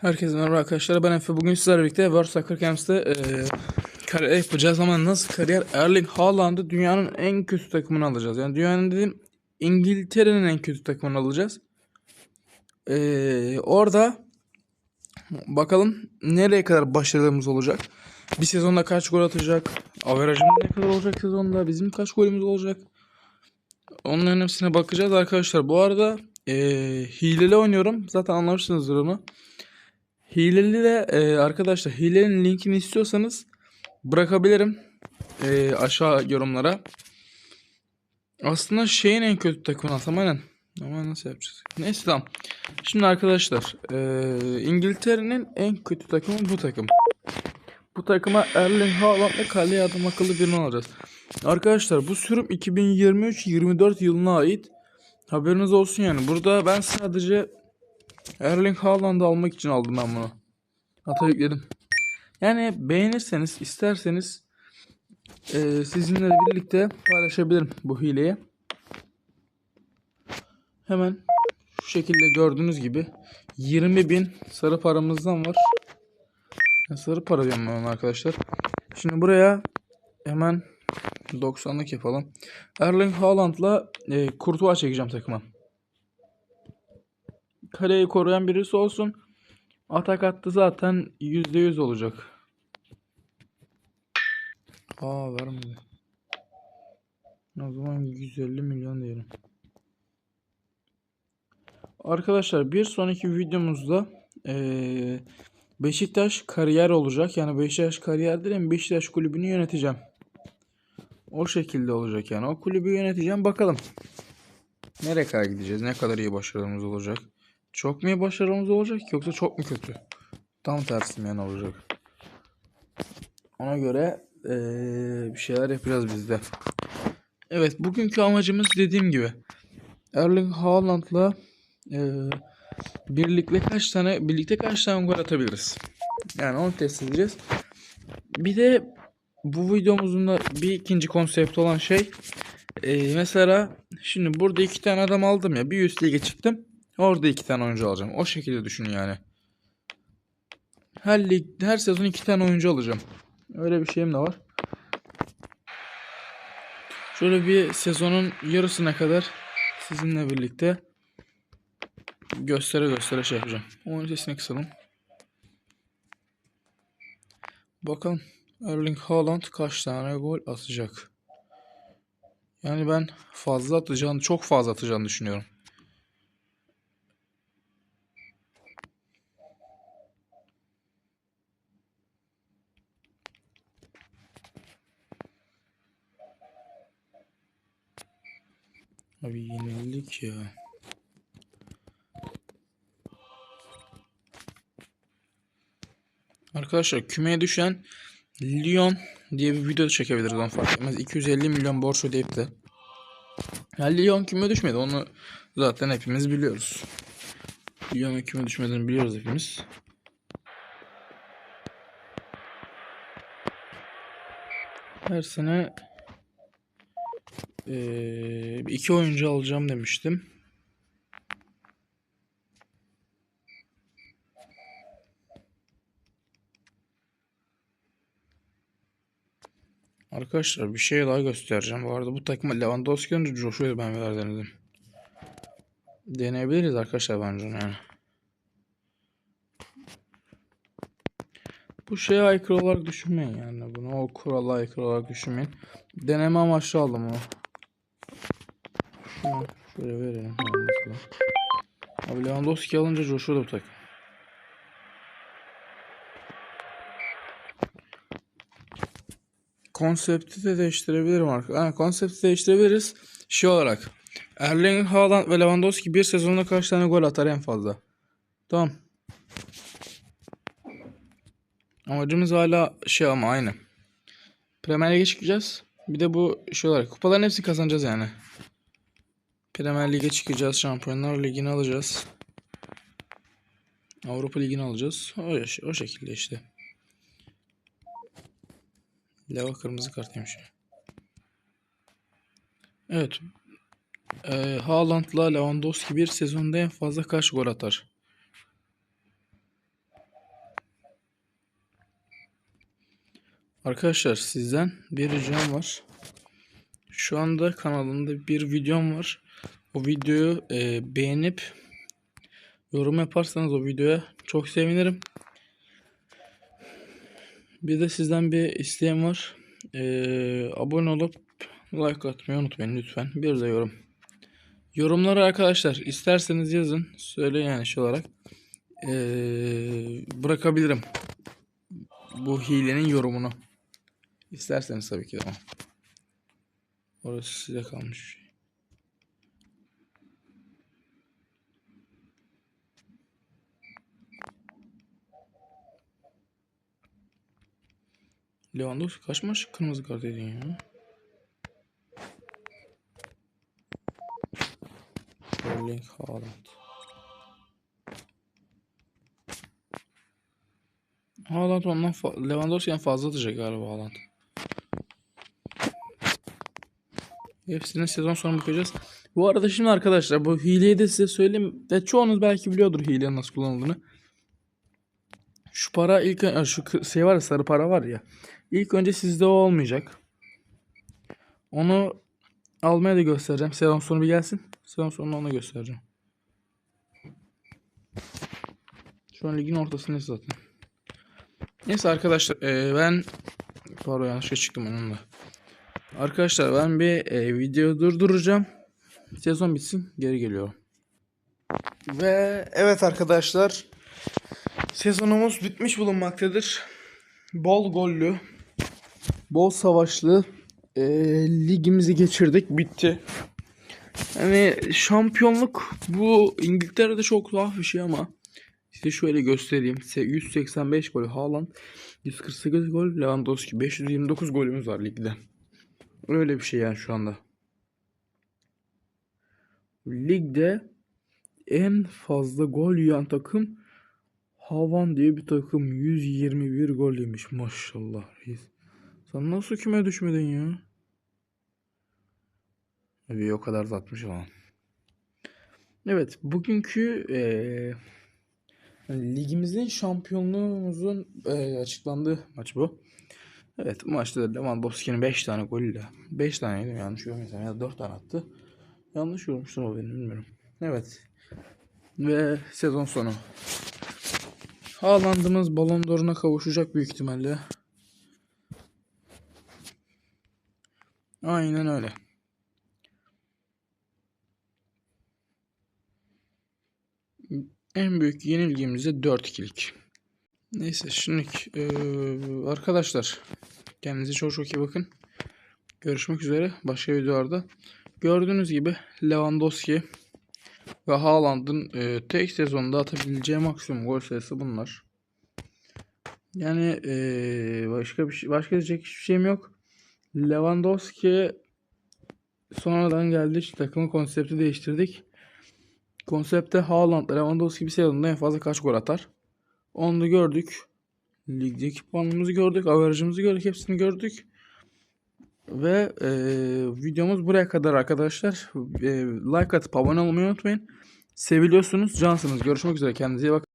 Herkese merhaba arkadaşlar. Ben Efe. Bugün sizlerle birlikte World Soccer Camps'te e, kariyer yapacağız ama nasıl kariyer? Erling Haaland'ı dünyanın en kötü takımını alacağız. Yani dünyanın dedim İngiltere'nin en kötü takımını alacağız. E, orada bakalım nereye kadar başarılımız olacak. Bir sezonda kaç gol atacak? Averajımız ne kadar olacak sezonda? Bizim kaç golümüz olacak? Onların hepsine bakacağız arkadaşlar. Bu arada e, hileli oynuyorum. Zaten anlamışsınızdır onu. Hileli de e, arkadaşlar hilenin linkini istiyorsanız bırakabilirim e, aşağı yorumlara. Aslında şeyin en kötü takımını alsam aynen. Ama nasıl yapacağız? Neyse tamam. Şimdi arkadaşlar e, İngiltere'nin en kötü takımı bu takım. Bu takıma Erling Haaland ve kaleye adam akıllı birini alacağız. Arkadaşlar bu sürüm 2023-24 yılına ait. Haberiniz olsun yani. Burada ben sadece Erling Haaland'ı almak için aldım ben bunu. Hata yükledim. Yani beğenirseniz, isterseniz eee, sizinle birlikte paylaşabilirim bu hileyi. Hemen şu şekilde gördüğünüz gibi 20.000 sarı paramızdan var. Sarı para diyorum ben arkadaşlar. Şimdi buraya hemen 90'lık yapalım. Erling Haaland'la e, Courtois çekeceğim takıma. Kaleyi koruyan birisi olsun. Atak attı zaten %100 olacak. Aa vermedi. O zaman 150 milyon diyelim. Arkadaşlar bir sonraki videomuzda eee, Beşiktaş kariyer olacak. Yani Beşiktaş kariyer değil mi? Beşiktaş kulübünü yöneteceğim. O şekilde olacak yani. O kulübü yöneteceğim. Bakalım. Nereye kadar gideceğiz? Ne kadar iyi başarımız olacak? Çok mu başarımız olacak yoksa çok mu kötü? Tam tersi yani olacak? Ona göre eee, bir şeyler yapacağız biz de. Evet bugünkü amacımız dediğim gibi Erling Haaland'la eee birlikte kaç tane birlikte kaç tane gol atabiliriz? Yani onu test edeceğiz. Bir de bu videomuzun da bir ikinci konsept olan şey eee, mesela şimdi burada iki tane adam aldım ya bir üst lige çıktım. Orada iki tane oyuncu alacağım. O şekilde düşünün yani. Her lig, her sezon iki tane oyuncu alacağım. Öyle bir şeyim de var. Şöyle bir sezonun yarısına kadar sizinle birlikte göstere göstere şey yapacağım. Oyun sesini kısalım. Bakalım Erling Haaland kaç tane gol atacak. Yani ben fazla atacağını, çok fazla atacağını düşünüyorum. Abi yenildik ya. Arkadaşlar kümeye düşen Lyon diye bir video çekebiliriz onu fark etmez. 250 milyon borç ödeyip de. Ya Lyon küme düşmedi onu zaten hepimiz biliyoruz. Lyon'un küme düşmediğini biliyoruz hepimiz. Her sene eee, iki oyuncu alacağım demiştim. Arkadaşlar bir şey daha göstereceğim. Bu arada bu takıma Lewandowski önce Joshua'yı ben ver denedim. Deneyebiliriz arkadaşlar bence onu yani. Bu şeye aykırı olarak düşünmeyin yani. Bunu o kurala aykırı olarak düşünmeyin. Deneme amaçlı aldım onu. Şunu şöyle verelim. Abi Lewandowski alınca Joshua da takım. Konsepti de değiştirebilirim arkadaşlar. Ha, konsepti değiştirebiliriz. Şey olarak. Erling Haaland ve Lewandowski bir sezonda kaç tane gol atar en fazla? Tamam. Amacımız hala şey ama aynı. Premier Lig'e çıkacağız. Bir de bu şey olarak kupaların hepsini kazanacağız yani. Premier Lig'e çıkacağız. Şampiyonlar Ligi'ni alacağız. Avrupa Ligi'ni alacağız. O, o şekilde işte. Leva kırmızı kart yemiş. Evet. Ee, Haaland'la Lewandowski bir sezonda en fazla kaç gol atar? Arkadaşlar sizden bir ricam var. Şu anda kanalımda bir videom var. O videoyu e, beğenip yorum yaparsanız o videoya çok sevinirim. Bir de sizden bir isteğim var. E, abone olup like atmayı unutmayın lütfen. Bir de yorum. Yorumları arkadaşlar isterseniz yazın. Söyleyin yani şey olarak. E, bırakabilirim. Bu hilenin yorumunu. İsterseniz tabii ki de ama. Orası size kalmış. Lewandowski kaç maç kırmızı kart yedin ya? Erling Haaland. Haaland ondan fa Lewandowski'den fazla atacak galiba Haaland. Hepsine sezon sonu bakacağız. Bu arada şimdi arkadaşlar bu hileyi de size söyleyeyim. Ve çoğunuz belki biliyordur hilenin nasıl kullanıldığını. Şu para ilk şu şey var ya sarı para var ya. İlk önce sizde o olmayacak. Onu almaya da göstereceğim. Sezon sonu bir gelsin. Sezon sonunda onu göstereceğim. Şu an ligin ortasındayız zaten. Neyse arkadaşlar eee, ben pardon yanlışa çıktım onunla. Arkadaşlar ben bir e, video durduracağım. Sezon bitsin geri geliyorum. Ve evet arkadaşlar sezonumuz bitmiş bulunmaktadır. Bol gollü, bol savaşlı e, ligimizi geçirdik bitti. Yani şampiyonluk bu İngiltere'de çok tuhaf bir şey ama size şöyle göstereyim. Se- 185 gol Haaland, 148 gol Lewandowski, 529 golümüz var ligde. Öyle bir şey yani şu anda. Ligde en fazla gol yiyen takım Havan diye bir takım 121 gol yemiş maşallah reis. Sen nasıl küme düşmedin ya? Tabii o kadar da atmış falan. Evet bugünkü yani ligimizin şampiyonluğumuzun eee, açıklandığı maç bu. Evet bu maçta Lewandowski'nin 5 tane golüyle 5 tane mi yanlış görmüyorsam ya da 4 tane attı. Yanlış görmüştüm o benim bilmiyorum. Evet. Ve sezon sonu. Haaland'ımız Ballon d'Or'una kavuşacak büyük ihtimalle. Aynen öyle. En büyük yenilgimiz de 4-2'lik. Neyse şimdi arkadaşlar kendinize çok çok iyi bakın. Görüşmek üzere başka videolarda. Gördüğünüz gibi Lewandowski ve Haaland'ın e, tek sezonda atabileceği maksimum gol sayısı bunlar. Yani e, başka bir şey, başka diyecek hiçbir şeyim yok. Lewandowski sonradan geldi. işte takımın konsepti değiştirdik. Konsepte Haaland, Lewandowski bir sezonda en fazla kaç gol atar? Onu da gördük. Ligdeki puanımızı gördük. Averajımızı gördük. Hepsini gördük. Ve e, videomuz buraya kadar arkadaşlar. E, like atıp abone olmayı unutmayın. Seviliyorsunuz. Cansınız. Görüşmek üzere. Kendinize iyi bakın.